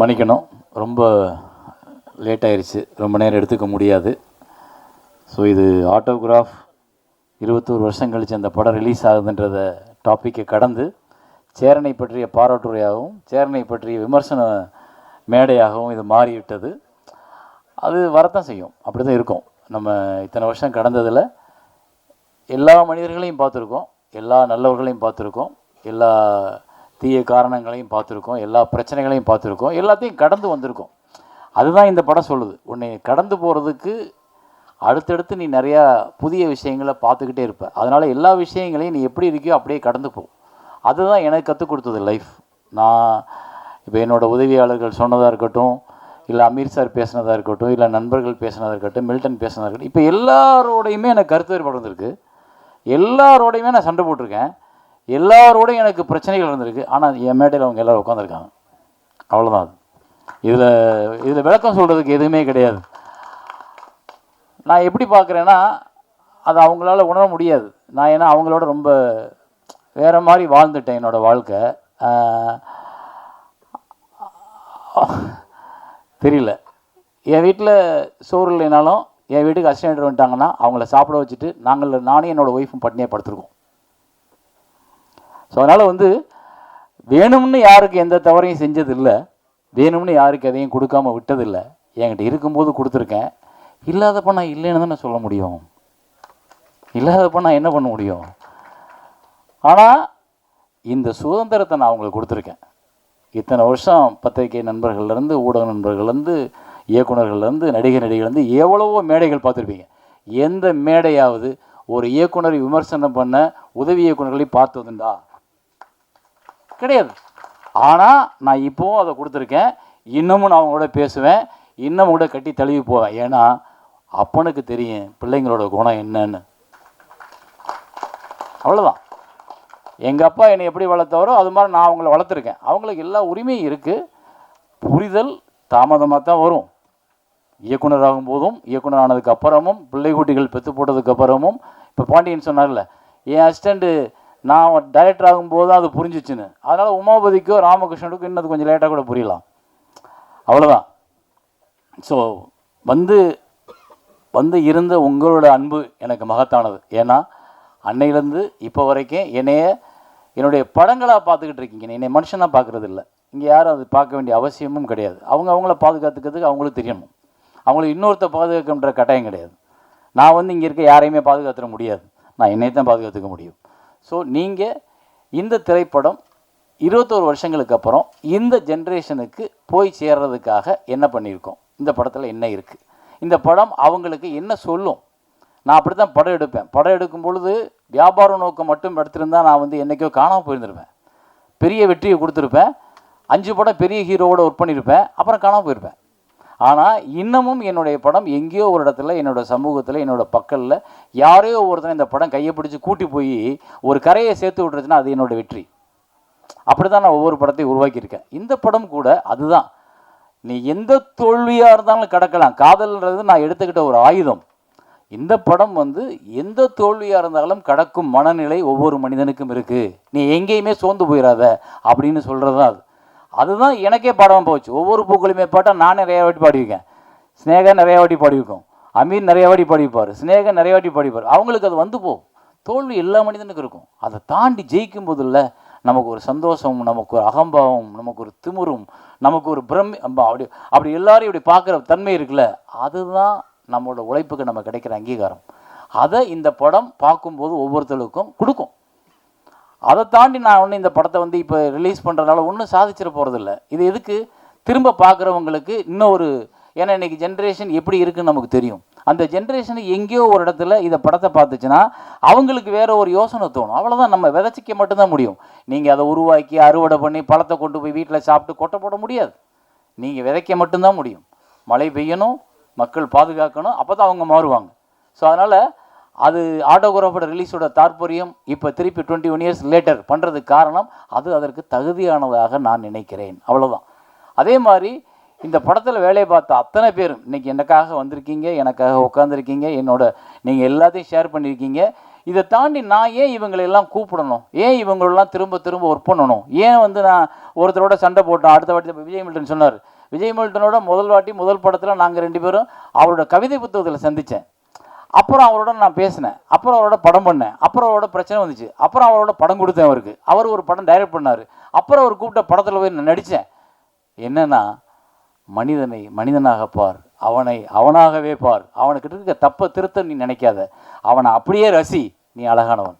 மன்னிக்கணும். ரொம்ப லேட் ஆயிடுச்சு ரொம்ப நேரம் எடுத்துக்க முடியாது. ஸோ இது ஆட்டோகிராஃப் இருபத்தோரு வருஷம் கழித்து அந்த படம் ரிலீஸ் ஆகுதுன்றத டாப்பிக்கை கடந்து சேரனை பற்றிய பாராட்டுரையாகவும் சேரனை பற்றிய விமர்சன மேடையாகவும் இது மாறிவிட்டது. அது வரத்தான் செய்யும். அப்படி தான் இருக்கும். நம்ம இத்தனை வருஷம் கடந்ததில் எல்லா மனிதர்களையும் பார்த்துருக்கோம். எல்லா நல்லவர்களையும் பார்த்துருக்கோம். எல்லா தீய காரணங்களையும் பார்த்துருக்கோம் எல்லா பிரச்சனைகளையும் பார்த்துருக்கோம் எல்லாத்தையும் கடந்து வந்திருக்கோம். அதுதான் இந்த படம் சொல்லுது. உன்னை கடந்து போகிறதுக்கு அடுத்தடுத்து நீ நிறையா புதிய விஷயங்களை பார்த்துக்கிட்டே இருப்ப. அதனால் எல்லா விஷயங்களையும் நீ எப்படி இருக்கியோ அப்படியே கடந்து போ. அதுதான் எனக்கு கற்றுக் கொடுத்தது லைஃப். நான் இப்போ என்னோடய உதவியாளர்கள் சொன்னதாக இருக்கட்டும் இல்லை அமீர் சார் பேசினதாக இருக்கட்டும் இல்லை நண்பர்கள் பேசினதாக இருக்கட்டும் மில்டன் பேசினதாக இருக்கட்டும் இப்போ எல்லாரோடையுமே எனக்கு கருத்து வேறுபாடு இருந்திருக்கு எல்லாரோடையுமே நான் சண்டை போட்டிருக்கேன். எல்லாரோடையும் எனக்கு பிரச்சனைகள் இருந்திருக்கு. ஆனால் என் மேடையில் அவங்க எல்லோரும் உட்காந்துருக்காங்க அவ்வளோதான் அது. இதில் இதில் விளக்கம் சொல்கிறதுக்கு எதுவுமே கிடையாது. நான் எப்படி பார்க்குறேன்னா அது அவங்களால உணர முடியாது. நான் ஏன்னா அவங்களோட ரொம்ப வேறு மாதிரி வாழ்ந்துட்டேன் என்னோடய வாழ்க்கை. தெரியல. என் வீட்டில் சோறு இல்லைனாலும் என் வீட்டுக்கு அசிஸ்டன்ட் வந்துட்டாங்கன்னா அவங்கள சாப்பிட வச்சுட்டு நாங்கள் நானும் என்னோடய ஒய்ஃபும் பட்னியாக படுத்துருக்கோம். ஸோ அதனால் வந்து வேணும்னு யாருக்கு எந்த தவறையும் செஞ்சதில்லை வேணும்னு யாருக்கு எதையும் கொடுக்காம விட்டதில்லை. என்கிட்ட இருக்கும்போது கொடுத்துருக்கேன். இல்லாதப்ப நான் இல்லைன்னு தான் நான் சொல்ல முடியும். இல்லாதப்ப நான் என்ன பண்ண முடியும்? ஆனால் இந்த சுதந்திரத்தை நான் அவங்களுக்கு கொடுத்துருக்கேன். இத்தனை வருஷம் பத்திரிகை நண்பர்கள்லேருந்து ஊடக நண்பர்கள்லேருந்து இயக்குனர்கள்லேருந்து நடிகை நடிகர்லேருந்து எவ்வளவோ மேடைகள் பார்த்துருப்பீங்க. எந்த மேடையாவது ஒரு இயக்குனரை விமர்சனம் பண்ண உதவி இயக்குனர்களை பார்த்ததுண்டா கிடையாது. ஆனால் நான் இப்போவும் அதை கொடுத்துருக்கேன். இன்னமும் நான் அவங்களோட பேசுவேன். இன்னமும் கூட கட்டி தழுவி போவேன். ஏன்னா அப்பனுக்கு தெரியும் பிள்ளைங்களோட குணம் என்னன்னு. அவ்வளோதான் எங்கள் அப்பா என்னை எப்படி வளர்த்தவரோ அது மாதிரி நான் அவங்கள வளர்த்துருக்கேன். அவங்களுக்கு எல்லா உரிமையும் இருக்குது புரிதல் தாமதமாக தான் வரும். இயக்குனர் ஆகும்போதும் இயக்குனர் ஆனதுக்கு அப்புறமும் பிள்ளை குட்டிகள் பெற்று போட்டதுக்கு அப்புறமும் இப்போ பாண்டியன் சொன்னார்ல என் அசிஸ்டண்ட்டு நான் டைரக்டர் ஆகும்போது அது புரிஞ்சிச்சுன்னு. அதனால் உமாபதிக்கோ ராமகிருஷ்ணனுக்கும் இன்னும் கொஞ்சம் லேட்டாக கூட புரியலாம். அவ்வளோதான் ஸோ வந்து வந்து இருந்த உங்களோட அன்பு எனக்கு மகத்தானது. ஏன்னா அன்னையிலேருந்து இப்போ வரைக்கும் என்னைய என்னுடைய படங்களாக பார்த்துக்கிட்டு இருக்கீங்க. என்னை மனுஷனாக பார்க்குறது இல்லை இங்கே யாரும் அது பார்க்க வேண்டிய அவசியமும் கிடையாது. அவங்க அவங்கள பாதுகாத்துக்கிறதுக்கு அவங்களுக்கு தெரியணும் அவங்களுக்கு இன்னொருத்த பாதுகாக்கின்ற கட்டாயம் கிடையாது. நான் வந்து இங்கே இருக்க யாரையுமே பாதுகாத்துட முடியாது. நான் என்னை தான் பாதுகாத்துக்க முடியும். ஸோ நீங்கள் இந்த திரைப்படம் இருபத்தோரு வருஷங்களுக்கு அப்புறம் இந்த ஜென்ரேஷனுக்கு போய் சேர்றதுக்காக என்ன பண்ணியிருக்கோம்? இந்த படத்தில் என்ன இருக்குது இந்த படம் அவங்களுக்கு என்ன சொல்லும்? நான் அப்படி தான் படம் எடுப்பேன். படம் எடுக்கும் பொழுது வியாபார நோக்கம் மட்டும் எடுத்திருந்தா நான் வந்து என்றைக்கோ காணாமல் போயிருந்திருப்பேன். பெரிய வெற்றியை கொடுத்துருப்பேன். அஞ்சு படம் பெரிய ஹீரோவோட ஒர்க் பண்ணியிருப்பேன். அப்புறம் காணாமல் போயிருப்பேன். ஆனால் இன்னமும் என்னுடைய படம் எங்கேயோ ஒரு இடத்துல என்னோட சமூகத்தில் என்னோட பக்கத்தில் யாரையோ ஒவ்வொருத்தரும் இந்த படம் கையை பிடிச்சி கூட்டி போய் ஒரு கரையை சேர்த்து விட்ருச்சுன்னா அது என்னோட வெற்றி. அப்படி தான் நான் ஒவ்வொரு படத்தையும் உருவாக்கியிருக்கேன். இந்த படம் கூட அதுதான். நீ எந்த தோல்வியாக இருந்தாலும் கடக்கலாம். காதல்ன்றது நான் எடுத்துக்கிட்ட ஒரு ஆயுதம். இந்த படம் வந்து எந்த தோல்வியாக இருந்தாலும் கடக்கும் மனநிலை ஒவ்வொரு மனிதனுக்கும் இருக்குது நீ எங்கேயுமே சோர்ந்து போயிடாத அப்படின்னு சொல்கிறது தான் அது. அதுதான் எனக்கே பாடமாக போச்சு. ஒவ்வொரு பூக்களுமே பாட்டால் நான் நிறைய வாட்டி பாடியிருக்கேன். ஸ்னேகா நிறைய வாட்டி பாடியிருக்கோம். அமீர் நிறைய வாட்டி பாடிப்பார் ஸ்னேகா நிறைய வாட்டி பாடிப்பார் அவங்களுக்கு அது வந்து போகும். தோல்வி எல்லா மனிதனுக்கும் இருக்கும். அதை தாண்டி ஜெயிக்கும் போதில் நமக்கு ஒரு சந்தோஷம் நமக்கு ஒரு அகம்பாவம் நமக்கு ஒரு திமிரும் நமக்கு ஒரு பிரம்மி அப்படி அப்படி எல்லாரும் இப்படி பார்க்குற தன்மை இருக்குல்ல அதுதான் நம்மளோட உழைப்புக்கு நம்ம கிடைக்கிற அங்கீகாரம். அதை இந்த படம் பார்க்கும்போது ஒவ்வொருத்தருக்கும் கொடுக்கும். அதை தாண்டி நான் ஒன்றும் இந்த படத்தை வந்து இப்போ ரிலீஸ் பண்ணுறதுனால ஒன்றும் சாதிச்சிட போகிறதில்ல இது எதுக்கு? திரும்ப பார்க்குறவங்களுக்கு இன்னொரு ஏன்னா இன்றைக்கி ஜென்ரேஷன் எப்படி இருக்குன்னு நமக்கு தெரியும். அந்த ஜென்ரேஷன் எங்கேயோ ஒரு இடத்துல இதை படத்தை பார்த்துச்சுன்னா அவங்களுக்கு வேறு ஒரு யோசனை தோணும். அவ்வளோதான் நம்ம விதைச்சிக்க மட்டும்தான் முடியும். நீங்கள் அதை உருவாக்கி அறுவடை பண்ணி பழத்தை கொண்டு போய் வீட்டில் சாப்பிட்டு கொட்டை போட முடியாது. நீங்கள் விதைக்க மட்டும்தான் முடியும். மழை பெய்யணும் மக்கள் பாதுகாக்கணும் அப்போ தான் அவங்க மாறுவாங்க. ஸோ அதனால் அது ஆட்டோகிராஃபோட ரிலீஸோட தாற்பயம் இப்போ திருப்பி டுவெண்ட்டி ஒன் இயர்ஸ் லேட்டர் பண்ணுறதுக்கு காரணம் அது அதற்கு தகுதியானதாக நான் நினைக்கிறேன். அவ்வளோதான் அதே மாதிரி இந்த படத்தில் வேலையை பார்த்த அத்தனை பேரும் இன்னைக்கு எனக்காக வந்திருக்கீங்க எனக்காக உட்காந்துருக்கீங்க என்னோட நீங்கள் எல்லாத்தையும் ஷேர் பண்ணியிருக்கீங்க இதை தாண்டி நான் ஏன் இவங்களெல்லாம் கூப்பிடணும்? ஏன் இவங்களெல்லாம் திரும்ப திரும்ப ஒர்க் பண்ணணும்? ஏன் வந்து நான் ஒருத்தரோட சண்டை போட்டோம் அடுத்த வாட்டி விஜய் மில்டன் சொன்னார். விஜய் மில்டனோட முதல் வாட்டி முதல் படத்தில் நாங்கள் ரெண்டு பேரும் அவரோட கவிதை புத்தகத்தில் சந்தித்தேன் அப்புறம் அவரோட நான் பேசினேன். அப்புறம் அவரோட படம் பண்ணேன். அப்புறம் அவரோட பிரச்சனை வந்துச்சு. அப்புறம் அவரோட படம் கொடுத்தேன் அவருக்கு. அவர் ஒரு படம் டைரக்ட் பண்ணார். அப்புறம் அவர் கூப்பிட்ட படத்தில் போய் நான் நடித்தேன் என்னென்னா மனிதனை மனிதனாக பார். அவனை அவனாகவே பார். அவனுக்கிட்ட இருக்க தப்பை திருத்த நீ நினைக்காத. அவனை அப்படியே ரசி. நீ அழகானவன்.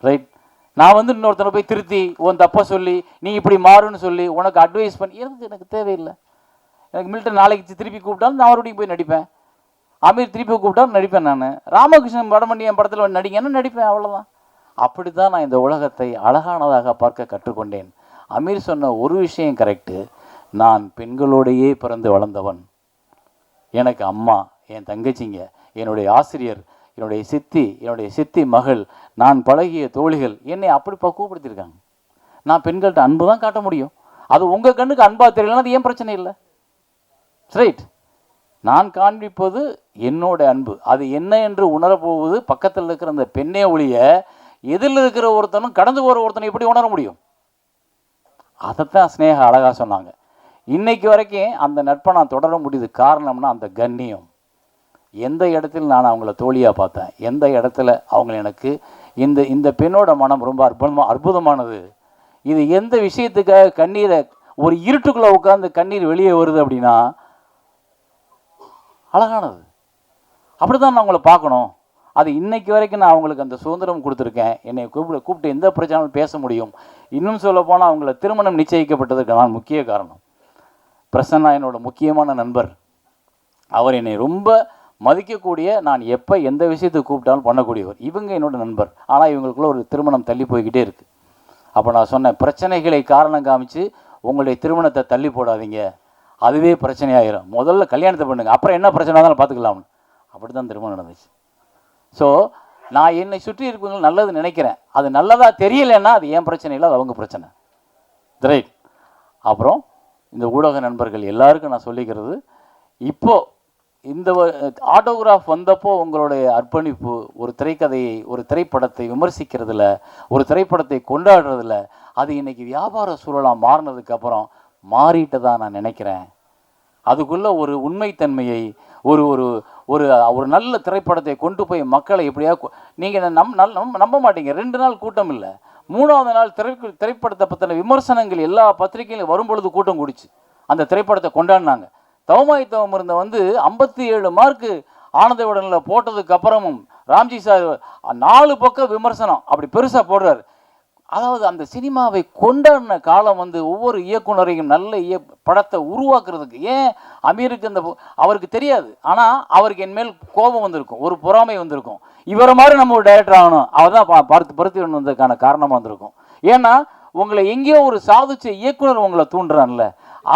ரைட் நான் வந்து இன்னொருத்தனை போய் திருத்தி உன் தப்பை சொல்லி நீ இப்படி மாறுன்னு சொல்லி உனக்கு அட்வைஸ் பண்ணி எனக்கு எனக்கு தேவையில்லை. எனக்கு மில்டன் நாளைக்கு திருப்பி கூப்பிட்டாலும் நான் மறுபடியும் போய் நடிப்பேன். அமீர் திருப்பி கூப்பிட்டா நடிப்பேன் நான். ராமகிருஷ்ணன் படம் பண்ணி என் படத்தில் நடிங்கன்னு நடிப்பேன் அவ்வளோதான் அப்படி தான் நான் இந்த உலகத்தை அழகானதாக பார்க்க கற்றுக்கொண்டேன். அமீர் சொன்ன ஒரு விஷயம் கரெக்டு நான் பெண்களோடையே பிறந்து வளர்ந்தவன். எனக்கு அம்மா என் தங்கச்சிங்க என்னுடைய ஆசிரியர் என்னுடைய சித்தி என்னுடைய சித்தி மகள் நான் பழகிய தோழிகள் என்னை அப்படி பக்குவப்படுத்தியிருக்காங்க நான் பெண்கள்கிட்ட அன்பு தான் காட்ட முடியும். அது உங்கள் கண்ணுக்கு அன்பாக தெரியலன்னா அது ஏன் பிரச்சனை இல்லை? ரைட் நான் காண்பிப்பது என்னோட அன்பு. அது என்ன என்று உணரப்போவது பக்கத்தில் இருக்கிற அந்த பெண்ணே ஒழிய எதிரில் இருக்கிற ஒருத்தனும் கடந்து போகிற ஒருத்தனை எப்படி உணர முடியும்? அதைத்தான் ஸ்னேகா அழகாக சொன்னாங்க. இன்னைக்கு வரைக்கும் அந்த நட்பை நான் தொடர முடியுது. காரணம்னா அந்த கண்ணியம். எந்த இடத்துல நான் அவங்கள தோழியாக பார்த்தேன்? எந்த இடத்துல அவங்க எனக்கு இந்த இந்த பெண்ணோட மனம் ரொம்ப அற்புதமா அற்புதமானது? இது எந்த விஷயத்துக்காக கண்ணீரை ஒரு இருட்டுக்குள்ளே உட்காந்து கண்ணீர் வெளியே வருது அப்படின்னா அழகானது. அப்படி தான் நான் அவங்கள பார்க்கணும். அது இன்னைக்கு வரைக்கும் நான் அவங்களுக்கு அந்த சுதந்திரம் கொடுத்துருக்கேன். என்னை கூப்பிட கூப்பிட்டு எந்த பிரச்சனையும் பேச முடியும். இன்னும் சொல்லப்போனால் அவங்கள திருமணம் நிச்சயிக்கப்பட்டதுக்கு நான் முக்கிய காரணம். பிரசன்னா என்னோட முக்கியமான நண்பர். அவர் என்னை ரொம்ப மதிக்கக்கூடிய நான் எப்போ எந்த விஷயத்தை கூப்பிட்டாலும் பண்ணக்கூடியவர். இவங்க என்னோட நண்பர். ஆனால் இவங்களுக்குள்ள ஒரு திருமணம் தள்ளி போய்கிட்டே இருக்குது அப்போ நான் சொன்னேன் பிரச்சனைகளை காரணம் காமிச்சு உங்களுடைய திருமணத்தை தள்ளி போடாதீங்க. அதுவே பிரச்சனையாயிரும். முதல்ல கல்யாணத்தை பண்ணுங்க. அப்புறம் என்ன பிரச்சனை இருந்தாலும் பார்த்துக்கலாம்னு அப்படி தான் திருமணம் நடந்துச்சு. ஸோ நான் என்னை சுற்றி இருக்கவங்க நல்லது நினைக்கிறேன். அது நல்லதாக தெரியலைன்னா அது ஏன் பிரச்சனை இல்லை அது அவங்க பிரச்சனை. ரைட் அப்புறம் இந்த ஊடக நண்பர்கள் எல்லாருக்கும் நான் சொல்லிக்கிறது இப்போது இந்த ஆட்டோகிராஃப் வந்தப்போ உங்களுடைய அர்ப்பணிப்பு ஒரு திரைக்கதையை ஒரு திரைப்படத்தை விமர்சிக்கிறதுல ஒரு திரைப்படத்தை கொண்டாடுறதுல அது இன்னைக்கு வியாபார சூழலாக மாறினதுக்கப்புறம் அப்புறம் நான் நினைக்கிறேன். அதுக்குள்ளே ஒரு உண்மைத்தன்மையை ஒரு ஒரு ஒரு ஒரு நல்ல திரைப்படத்தை கொண்டு போய் மக்களை எப்படியா நீங்கள் நம் நல் நம்ப- நம்ப மாட்டீங்க. ரெண்டு நாள் கூட்டம் இல்லை. மூணாவது நாள் திரை திரைப்படத்தை பற்றின விமர்சனங்கள் எல்லா பத்திரிகையிலும் வரும்பொழுது கூட்டம் கூடிச்சு. அந்த திரைப்படத்தை கொண்டாடினாங்க. தவமாய் தவம் இருந்த வந்து ஐம்பத்தி ஏழு மார்க்கு ஆனந்த உடனில் போட்டதுக்கு அப்புறமும் ராம்ஜி சார் நாலு பக்கம் விமர்சனம். அப்படி பெருசாக போடுறாரு. அதாவது அந்த சினிமாவை கொண்டாடின காலம் வந்து ஒவ்வொரு இயக்குனரையும் நல்ல இய படத்தை உருவாக்குறதுக்கு. ஏன்? அமீருக்கு அந்த அவருக்கு தெரியாது. ஆனால் அவருக்கு என் மேல் கோபம் வந்திருக்கும். ஒரு பொறாமை வந்திருக்கும். இவரை மாதிரி நம்ம ஒரு டைரக்டர் ஆகணும். அவர் தான் பருத்து பருத்தி வந்ததுக்கான காரணமாக வந்திருக்கும். ஏன்னா உங்களை எங்கேயோ ஒரு சாதிச்ச இயக்குனர் உங்களை தூண்டுறான்ல.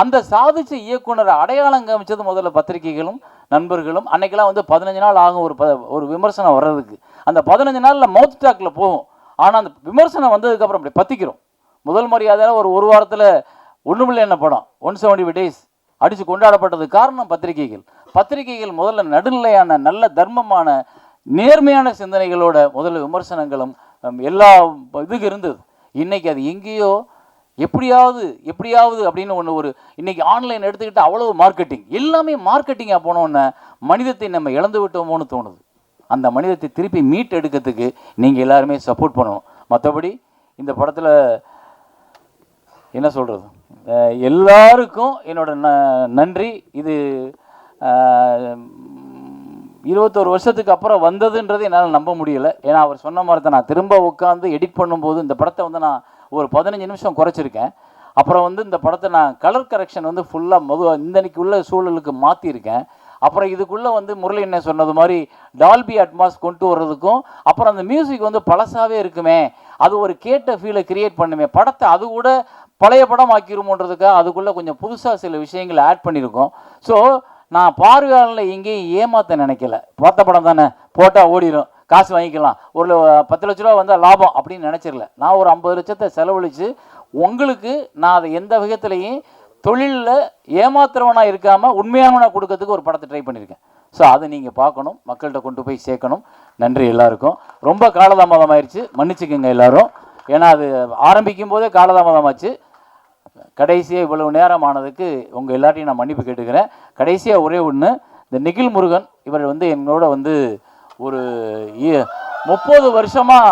அந்த சாதிச்ச இயக்குனரை அடையாளம் காமிச்சது முதல்ல பத்திரிகைகளும் நண்பர்களும். அன்னைக்கெல்லாம் வந்து பதினஞ்சு நாள் ஆகும் ஒரு ப ஒரு விமர்சனம் வர்றதுக்கு. அந்த பதினஞ்சு நாளில் மவுத் டாக்கில் போகும். ஆனால் அந்த விமர்சனம் வந்ததுக்கப்புறம் அப்படி பற்றிக்கிறோம் முதல் மரியாதையில் ஒரு ஒரு வாரத்தில் ஒன்றுமில்லை என்ன படம்? ஒன் செவன்டி டேஸ் அடித்து கொண்டாடப்பட்டது காரணம் பத்திரிகைகள். பத்திரிகைகள் முதல்ல நடுநிலையான நல்ல தர்மமான நேர்மையான சிந்தனைகளோட முதல்ல விமர்சனங்களும் எல்லா இதுக்கு இருந்தது. இன்றைக்கி அது எங்கேயோ எப்படியாவது எப்படியாவது அப்படின்னு ஒன்று ஒரு இன்றைக்கி ஆன்லைன் எடுத்துக்கிட்டு அவ்வளோ மார்க்கெட்டிங் எல்லாமே மார்க்கெட்டிங்காக போனோன்னே மனிதத்தை நம்ம இழந்து விட்டோமோன்னு தோணுது. அந்த மனிதத்தை திருப்பி மீட் எடுக்கிறதுக்கு நீங்கள் எல்லாருமே சப்போர்ட் பண்ணணும். மற்றபடி இந்த படத்தில் என்ன சொல்கிறது எல்லாருக்கும் என்னோட ந நன்றி. இது இருபத்தோரு வருஷத்துக்கு அப்புறம் வந்ததுன்றது என்னால் நம்ப முடியலை. ஏன்னா அவர் சொன்ன மாதிரி தான் நான் திரும்ப உட்காந்து எடிட் பண்ணும்போது இந்த படத்தை வந்து நான் ஒரு பதினஞ்சு நிமிஷம் குறைச்சிருக்கேன். அப்புறம் வந்து இந்த படத்தை நான் கலர் கரெக்ஷன் வந்து ஃபுல்லாக மது இந்தன்னைக்கு உள்ள சூழலுக்கு மாற்றிருக்கேன் அப்புறம் இதுக்குள்ளே வந்து முரளி என்ன சொன்னது மாதிரி டால்பி அட்மாஸ் கொண்டு வர்றதுக்கும் அப்புறம் அந்த மியூசிக் வந்து பழசாகவே இருக்குமே. அது ஒரு கேட்ட ஃபீலை கிரியேட் பண்ணுமே. படத்தை அது கூட பழைய படம் ஆக்கிருமோன்றதுக்காக அதுக்குள்ளே கொஞ்சம் புதுசாக சில விஷயங்களை ஆட் பண்ணியிருக்கோம் ஸோ நான் பார்வையாளர்களை எங்கேயும் ஏமாத்த நினைக்கல. பார்த்த படம் தானே? போட்டால் ஓடிடும் காசு வாங்கிக்கலாம். ஒரு பத்து லட்ச ரூபா வந்தால் லாபம் அப்படின்னு நினச்சிடல. நான் ஒரு ஐம்பது லட்சத்தை செலவழித்து உங்களுக்கு நான் அதை எந்த விதத்துலையும் தொழிலில் ஏமாத்துறவனாக இருக்காமல் உண்மையானவனாக கொடுக்கறதுக்கு ஒரு படத்தை ட்ரை பண்ணியிருக்கேன் ஸோ அதை நீங்கள் பார்க்கணும். மக்கள்கிட்ட கொண்டு போய் சேர்க்கணும். நன்றி எல்லாருக்கும். ரொம்ப காலதாமதம் ஆயிடுச்சு மன்னிச்சுக்கோங்க எல்லாரும். ஏன்னா அது ஆரம்பிக்கும் போதே காலதாமதமாச்சு. கடைசியாக இவ்வளவு நேரம் ஆனதுக்கு உங்கள் எல்லாத்தையும் நான் மன்னிப்பு கேட்டுக்கிறேன். கடைசியாக ஒரே ஒன்று இந்த நிகில் முருகன் இவர் வந்து என்னோட வந்து ஒரு முப்பது வருஷமாக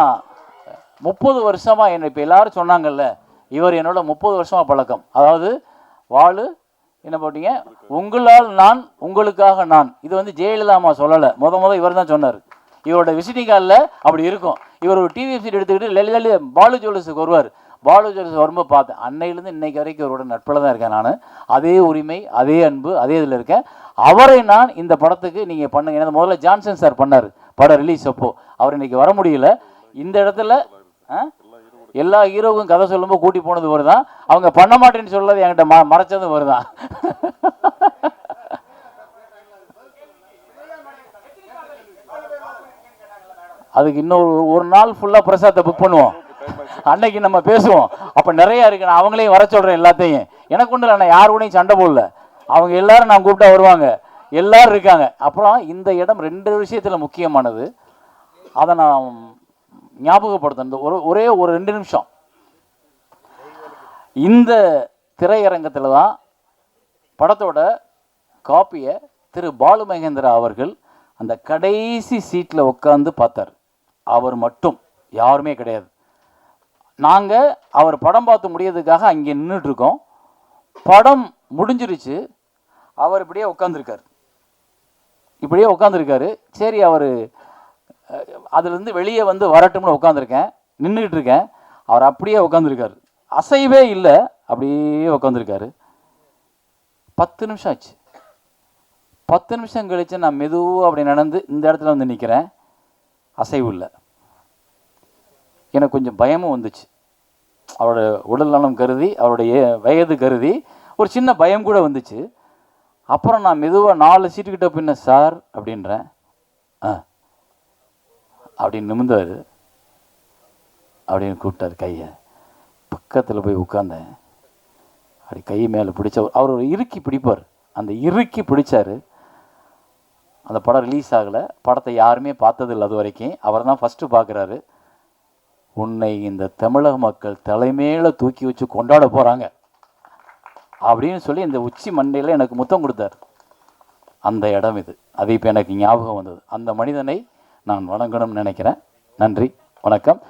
முப்பது வருஷமாக என்னை இப்போ எல்லாரும் சொன்னாங்கல்ல இவர் என்னோட முப்பது வருஷமாக பழக்கம். அதாவது வாழு என்ன போட்டீங்க? உங்களால் நான் உங்களுக்காக நான். இது வந்து ஜெயலலிதா அம்மா சொல்லலை. முத முத இவர் தான் சொன்னார். இவரோட விசிட்டிங் காலில் அப்படி இருக்கும். இவர் ஒரு டிவி சீட் எடுத்துக்கிட்டு லலிதா பாலு ஜுவல்லர்ஸுக்கு வருவார். பாலு ஜுவல்லர்ஸ் வரும்போது பார்த்தேன். அன்னையிலேருந்து இன்னைக்கு வரைக்கும் இவரோட நட்பில் தான் இருக்கேன் நான். அதே உரிமை அதே அன்பு அதே இதில் இருக்கேன். அவரை நான் இந்த படத்துக்கு நீங்கள் பண்ணுங்க. ஏன்னா முதல்ல ஜான்சன் சார் பண்ணார். படம் ரிலீஸ் அப்போது அவர் இன்னைக்கு வர முடியல. இந்த இடத்துல ஆ? எல்லா ஹீரோவுக்கும் கதை சொல்லும்போது கூட்டி போனது ஒரு தான் அவங்க பண்ண மாட்டேன்னு சொல்லது என்கிட்ட ம மறைச்சதும் ஒரு தான் அதுக்கு இன்னொரு ஒரு நாள் ஃபுல்லாக பிரசாத்தை புக் பண்ணுவோம். அன்னைக்கு நம்ம பேசுவோம். அப்போ நிறைய இருக்கு. நான் அவங்களையும் வர சொல்கிறேன் எல்லாத்தையும். எனக்கு ஒன்றும் இல்லை நான் யார் கூடயும் சண்டை போடல. அவங்க எல்லாரும் நான் கூப்பிட்டா வருவாங்க. எல்லாரும் இருக்காங்க. அப்புறம் இந்த இடம் ரெண்டு விஷயத்தில் முக்கியமானது. அதை நான் ஞாபகப்படுத்தணும் இந்த ஒரு ஒரே ஒரு ரெண்டு நிமிஷம். இந்த திரையரங்கத்தில் தான் படத்தோட காப்பியை திரு பாலு மகேந்திரா அவர்கள் அந்த கடைசி சீட்டில் உட்காந்து பார்த்தார். அவர் மட்டும் யாருமே கிடையாது. நாங்கள் அவர் படம் பார்த்து முடியறதுக்காக அங்கே நின்றுட்டு இருக்கோம் படம் முடிஞ்சிருச்சு. அவர் இப்படியே உட்காந்துருக்கார் இப்படியே உட்காந்துருக்காரு சரி அவர் அதுலேருந்து வெளியே வந்து வரட்டும்னு உட்காந்துருக்கேன் நின்றுக்கிட்டு இருக்கேன் அவர் அப்படியே உட்காந்துருக்காரு அசைவே இல்லை. அப்படியே உட்காந்துருக்காரு பத்து நிமிஷம் ஆச்சு. பத்து நிமிஷம் கழித்து நான் மெதுவாக அப்படி நடந்து இந்த இடத்துல வந்து நிற்கிறேன் அசைவு இல்லை. எனக்கு கொஞ்சம் பயமும் வந்துச்சு. அவரோட உடல் நலம் கருதி அவருடைய வயது கருதி ஒரு சின்ன பயம் கூட வந்துச்சு. அப்புறம் நான் மெதுவாக நாலு சீட்டுக்கிட்ட பின்ன சார் அப்படின்றேன். ஆ. அப்படின்னு நிமிந்தார் அப்படின்னு கூப்பிட்டாரு கையை. பக்கத்தில் போய் உட்காந்தேன் அப்படி கை மேலே பிடிச்சவர் அவர் ஒரு இறுக்கி பிடிப்பார். அந்த இறுக்கி பிடிச்சாரு. அந்த படம் ரிலீஸ் ஆகலை. படத்தை யாருமே பார்த்ததில்ல அது வரைக்கும். அவர் தான் ஃபஸ்ட்டு பார்க்குறாரு உன்னை இந்த தமிழக மக்கள் தலைமையில தூக்கி வச்சு கொண்டாட போகிறாங்க அப்படின்னு சொல்லி இந்த உச்சி மண்டையில் எனக்கு முத்தம் கொடுத்தார். அந்த இடம் இது. அது இப்போ எனக்கு ஞாபகம் வந்தது. அந்த மனிதனை நான் வணங்கணும்னு நினைக்கிறேன். நன்றி வணக்கம்.